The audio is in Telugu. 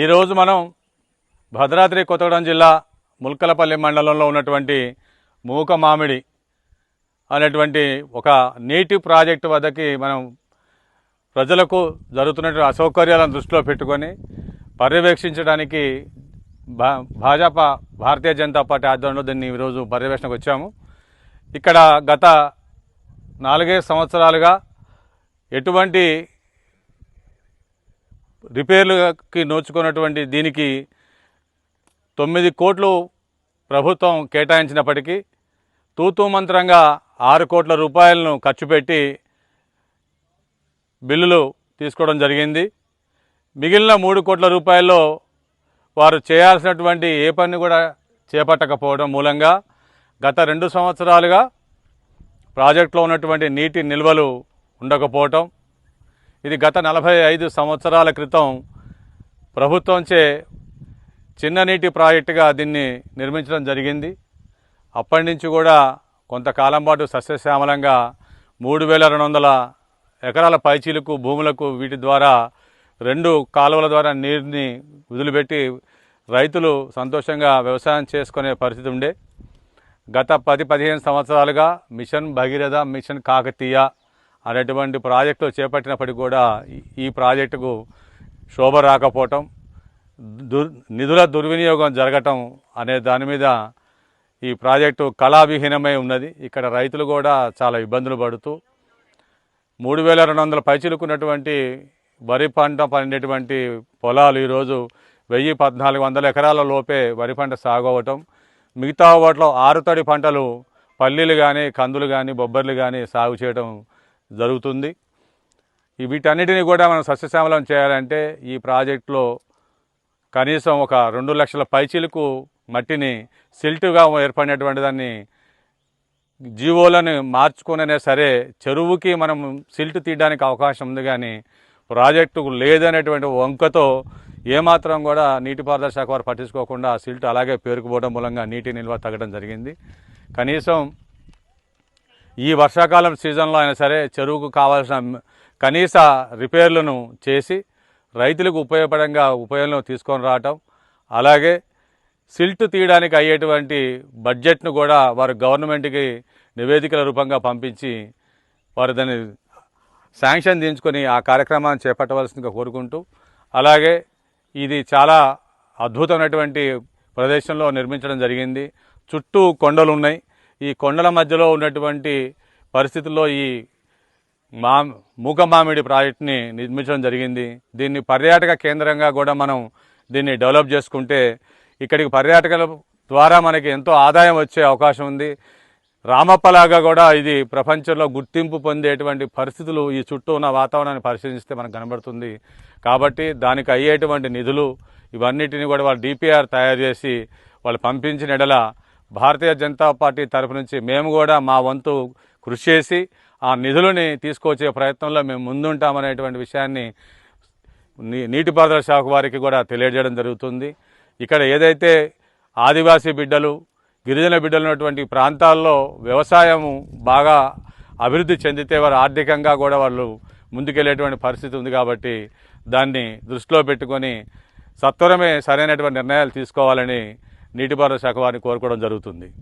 ఈరోజు మనం భద్రాద్రి కొత్తగూడెం జిల్లా ముల్కలపల్లి మండలంలో ఉన్నటువంటి మూక మామిడి అనేటువంటి ఒక నీటి ప్రాజెక్టు వద్దకి మనం ప్రజలకు జరుగుతున్నటువంటి అసౌకర్యాలను దృష్టిలో పెట్టుకొని పర్యవేక్షించడానికి భా భాజపా భారతీయ జనతా పార్టీ ఆధ్వర్యంలో దీన్ని ఈరోజు పర్యవేక్షణకు వచ్చాము. ఇక్కడ గత నాలుగైదు సంవత్సరాలుగా ఎటువంటి రిపేర్లకి నోచుకున్నటువంటి దీనికి తొమ్మిది కోట్లు ప్రభుత్వం కేటాయించినప్పటికీ తూతూ మంత్రంగా ఆరు కోట్ల రూపాయలను ఖర్చు పెట్టి బిల్లులు తీసుకోవడం జరిగింది. మిగిలిన మూడు కోట్ల రూపాయల్లో వారు చేయాల్సినటువంటి ఏ పని కూడా చేపట్టకపోవడం మూలంగా గత రెండు సంవత్సరాలుగా ప్రాజెక్టులో ఉన్నటువంటి నీటి నిల్వలు ఉండకపోవటం ఇది గత నలభై ఐదు సంవత్సరాల క్రితం ప్రభుత్వంచే చిన్న నీటి ప్రాజెక్టుగా దీన్ని నిర్మించడం జరిగింది. అప్పటి నుంచి కూడా కొంతకాలం పాటు సస్యశ్యామలంగా మూడు వేల రెండు వందల ఎకరాల పైచీలకు భూములకు వీటి ద్వారా రెండు కాలువల ద్వారా నీరుని వదిలిపెట్టి రైతులు సంతోషంగా వ్యవసాయం చేసుకునే పరిస్థితి ఉండే. గత పది పదిహేను సంవత్సరాలుగా మిషన్ భగీరథ మిషన్ కాకతీయ అనేటువంటి ప్రాజెక్టులు చేపట్టినప్పటికీ కూడా ఈ- ప్రాజెక్టుకు శోభ రాకపోవటం దుర్ నిధుల దుర్వినియోగం జరగటం అనే దాని మీద ఈ ప్రాజెక్టు కళావిహీనమై ఉన్నది. ఇక్కడ రైతులు కూడా చాలా ఇబ్బందులు పడుతూ మూడు వేల రెండు వందల పైచిలుకున్నటువంటి వరి పంట పండేటువంటి పొలాలు ఈరోజు వెయ్యి పద్నాలుగు వందల ఎకరాల లోపే వరి పంట సాగవటం మిగతా వాటిలో ఆరుతడి పంటలు పల్లీలు కానీ కందులు కానీ బొబ్బర్లు కానీ సాగు చేయడం జరుగుతుంది. ఈ వీటన్నిటిని కూడా మనం సస్యశ్యామలం చేయాలంటే ఈ ప్రాజెక్టులో కనీసం ఒక రెండు లక్షల పైచీలకు మట్టిని సిల్టుగా ఏర్పడినటువంటి దాన్ని జీవోలను మార్చుకునే సరే చెరువుకి మనం సిల్ట్ తీయడానికి అవకాశం ఉంది కానీ ప్రాజెక్టుకు లేదనేటువంటి వంకతో ఏమాత్రం కూడా నీటిపారుదల శాఖ వారు పట్టించుకోకుండా ఆ సిల్ట్ అలాగే పేరుకుపోవడం మూలంగా నీటి నిల్వ తగ్గడం జరిగింది. కనీసం ఈ వర్షాకాలం సీజన్లో అయినా సరే చెరువుకు కావాల్సిన కనీస రిపేర్లను చేసి రైతులకు ఉపయోగపడంగా ఉపయోగంలో తీసుకొని రావటం అలాగే సిల్ట్ తీయడానికి అయ్యేటువంటి బడ్జెట్ను కూడా వారు గవర్నమెంట్కి నివేదికల రూపంగా పంపించి వారు దాన్ని శాంక్షన్ దించుకొని ఆ కార్యక్రమాన్ని చేపట్టవలసిందిగా కోరుకుంటూ అలాగే ఇది చాలా అద్భుతమైనటువంటి ప్రదేశంలో నిర్మించడం జరిగింది. చుట్టూ కొండలు ఉన్నాయి ఈ కొండల మధ్యలో ఉన్నటువంటి పరిస్థితుల్లో ఈ మా మూక మామిడి ప్రాజెక్ట్ని నిర్మించడం జరిగింది. దీన్ని పర్యాటక కేంద్రంగా కూడా మనం దీన్ని డెవలప్ చేసుకుంటే ఇక్కడికి పర్యాటకుల ద్వారా మనకి ఎంతో ఆదాయం వచ్చే అవకాశం ఉంది. రామప్పలాగా కూడా ఇది ప్రపంచంలో గుర్తింపు పొందేటువంటి పరిస్థితులు ఈ చుట్టూ ఉన్న వాతావరణాన్ని పరిశీలిస్తే మనకు కనబడుతుంది. కాబట్టి దానికి అయ్యేటువంటి నిధులు ఇవన్నిటిని కూడా వాళ్ళు డిపిఆర్ తయారు చేసి వాళ్ళు పంపించిన ఎడల భారతీయ జనతా పార్టీ తరపు నుంచి మేము కూడా మా వంతు కృషి చేసి ఆ నిధులని తీసుకొచ్చే ప్రయత్నంలో మేము ముందుంటామనేటువంటి విషయాన్ని నీ నీటిపారుదల శాఖ వారికి కూడా తెలియజేయడం జరుగుతుంది. ఇక్కడ ఏదైతే ఆదివాసీ బిడ్డలు గిరిజన బిడ్డలు ఉన్నటువంటి ప్రాంతాల్లో వ్యవసాయము బాగా అభివృద్ధి చెందితే వారు ఆర్థికంగా కూడా వాళ్ళు ముందుకెళ్ళేటువంటి పరిస్థితి ఉంది కాబట్టి దాన్ని దృష్టిలో పెట్టుకొని సత్వరమే సరైనటువంటి నిర్ణయాలు తీసుకోవాలని నీటిపారుదల శాఖ వారిని కోరుకోవడం జరుగుతుంది.